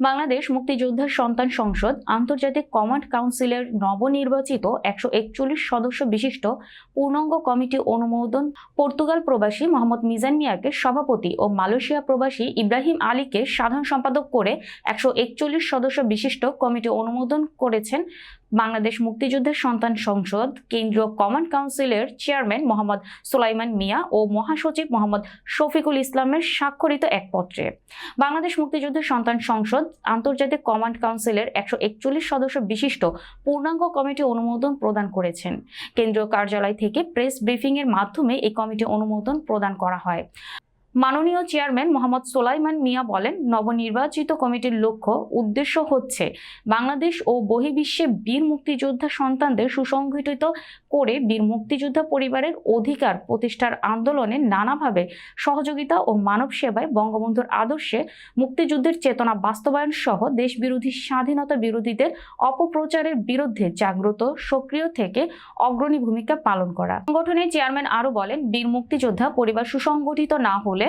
বাংলাদেশ মুক্তিযোদ্ধা সন্তান সংসদ আন্তর্জাতিক কমান্ড কাউন্সিলের নবনির্বাচিত একশো একচল্লিশ সদস্য বিশিষ্ট পূর্ণাঙ্গ কমিটি অনুমোদন। পর্তুগাল প্রবাসী মোহাম্মদ মিজান মিয়াকে সভাপতি ও মালয়েশিয়া প্রবাসী ইব্রাহিম আলীকে সাধারণ সম্পাদক করে একশো একচল্লিশ সদস্য বিশিষ্ট কমিটি অনুমোদন করেছেন। বাংলাদেশ মুক্তিযুদ্ধের সন্তান সংসদ, কেন্দ্রীয় কমান্ড কাউন্সিলের চেয়ারম্যান মোহাম্মদ সুলাইমান মিয়া ও মহাসচিব মোহাম্মদ শফিকুল ইসলামের স্বাক্ষরিত এক পত্রে। বাংলাদেশ মুক্তিযুদ্ধের সন্তান সংসদ, আন্তর্জাতিক কমান্ড কাউন্সিলের একশো একচল্লিশ সদস্য বিশিষ্ট পূর্ণাঙ্গ কমিটি অনুমোদন প্রদান করেছেন। কেন্দ্রীয় কার্যালয় থেকে প্রেস ব্রিফিং এর মাধ্যমে এই কমিটি অনুমোদন প্রদান করা হয়। মাননীয় চেয়ারম্যান মোহাম্মদ সোলাইমান মিয়া বলেন, নবনির্বাচিত কমিটির লক্ষ্য, উদ্দেশ্য হচ্ছে বাংলাদেশ ও বহির্বিশ্বে বীর মুক্তিযোদ্ধা সন্তানদের সুসংগঠিত করে বীর মুক্তিযোদ্ধা পরিবারের অধিকার প্রতিষ্ঠার আন্দোলনে নানাভাবে সহযোগিতা ও মানব সেবায় বঙ্গবন্ধুর আদর্শে মুক্তিযুদ্ধের চেতনা বাস্তবায়ন সহ দেশবিরোধী স্বাধীনতা বিরোধীদের অপপ্রচারের বিরুদ্ধে জাগ্রত, সক্রিয় থেকে অগ্রণী ভূমিকা পালন করা। সংগঠনের চেয়ারম্যান আরও বলেন, বীর মুক্তিযোদ্ধা পরিবার সুসংগঠিত না হলে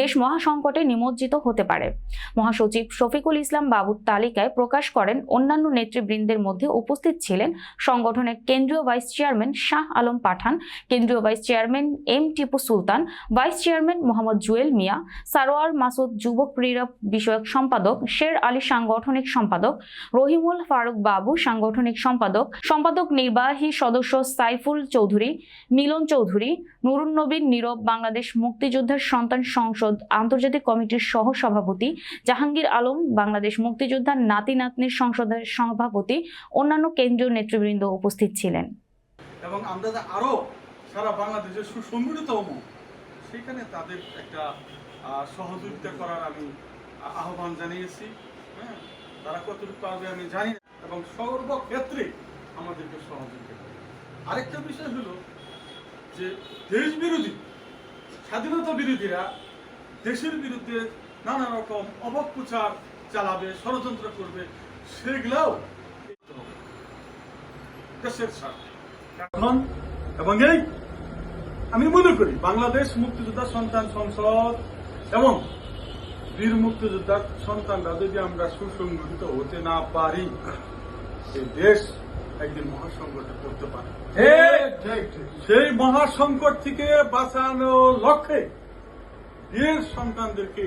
দেশ মহাসংকটে নিমজ্জিত হতে পারে। মহাসচিব শফিকুল ইসলাম বাবুর তালিকায় প্রকাশ করেন, অন্যান্য নেতৃবৃন্দের মধ্যে উপস্থিত ছিলেন সংগঠনের কেন্দ্রীয় ভাইস চেয়ারম্যান শাহ আলম পাঠান, কেন্দ্রীয় vice chairman M Tipu Sultan, vice chairman Mohammad Jewel Mia, Sarwar Masud যুব ক্রীড়া বিষয়ক সম্পাদক শের আলী সাংগঠনিক সম্পাদক, রহিমুল ফারুক বাবু সাংগঠনিক সম্পাদক সম্পাদক নির্বাহী সদস্য সাইফুল চৌধুরী, মিলন চৌধুরী, নুরুন নবীন নীরব বাংলাদেশ মুক্তিযোদ্ধার সন্তান সংসদ আন্তর্জাতিক কমিটির সহ সভাপতি জাহাঙ্গীর আলম, বাংলাদেশ মুক্তিযোদ্ধার নাতি নাতনির সংসদের সভাপতি, অন্যান্য কেন্দ্রীয় নেতৃবৃন্দ উপস্থিত ছিলেন। এবং আমরা যে আরও সারা বাংলাদেশের সুসংগঠিত সেখানে তাদের একটা সহযোগিতা করার আমি আহ্বান জানিয়েছি। হ্যাঁ তারা কতটুকু পারবে আমি জানি এবং সর্বক্ষেত্রে আমাদেরকে সহযোগিতা আরেকটা বিষয় হলো যে দেশ বিরোধী স্বাধীনতা বিরোধীরা দেশের বিরুদ্ধে নানা রকম অপপ্রচার চালাবে, ষড়যন্ত্র করবে, সেগুলাও দেশের স্বার্থে। এবং এই আমি মনে করি বাংলাদেশ মুক্তিযোদ্ধা সন্তান সংসদ এবং বীর মুক্তিযোদ্ধার সন্তানরা যদি আমরা সুসংগঠিত হতে না পারি, এই দেশ একদিন মহাসংকটে পড়তে পারে। সেই মহাসংকট থেকে বাঁচানোর লক্ষ্যে বীর সন্তানদেরকে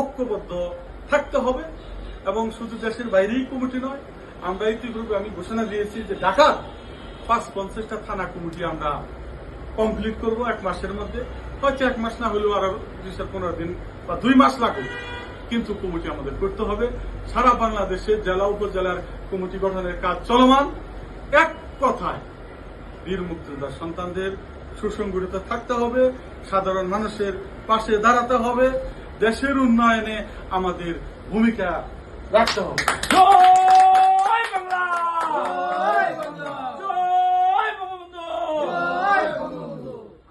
ঐক্যবদ্ধ থাকতে হবে এবং শুধু দেশের বাইরেই কমিটি নয় আমরা ইতিপূর্বে আমি ঘোষণা দিয়েছি যে ঢাকার পাঁচ পঞ্চাশটা থানা কমিটি আমরা কমপ্লিট করব এক মাসের মধ্যে। হয়তো এক মাস না হলেও আরও দুই পনেরো দিন বা দুই মাস লাগুক কিন্তু কমিটি আমাদের করতে হবে। সারা বাংলাদেশে জেলা উপজেলার কমিটি গঠনের কাজ চলমান। এক কথায় বীর মুক্তিযোদ্ধার সন্তানদের সুসংগঠিত থাকতে হবে সাধারণ মানুষের পাশে দাঁড়াতে হবে দেশের উন্নয়নে আমাদের ভূমিকা রাখতে হবে। জয় বাংলা! জয় বাংলা! জয় বঙ্গবন্ধু!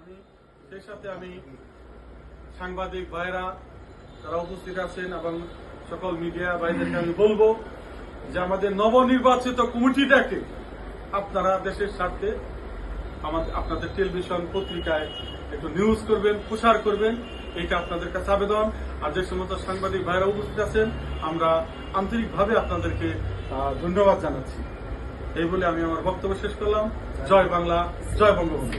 আমি সেই সাথে আমি সাংবাদিক ভাইরা যারা উপস্থিত আছেন এবং সকল মিডিয়া ভাইদেরকে আমি বলব যে আমাদের নবনির্বাচিত কমিটিটাকে আপনারা দেশের স্বার্থে আমাদের আপনাদের টেলিভিশন পত্রিকায় একটু নিউজ করবেন, প্রচার করবেন, এটা আপনাদের কাছে আবেদন। আর যে সমস্ত সাংবাদিক ভাইরা উপস্থিত আছেন, আমরা আন্তরিকভাবে আপনাদেরকে ধন্যবাদ জানাচ্ছি। এই বলে আমি আমার বক্তব্য শেষ করলাম। জয় বাংলা, জয় বঙ্গবন্ধু।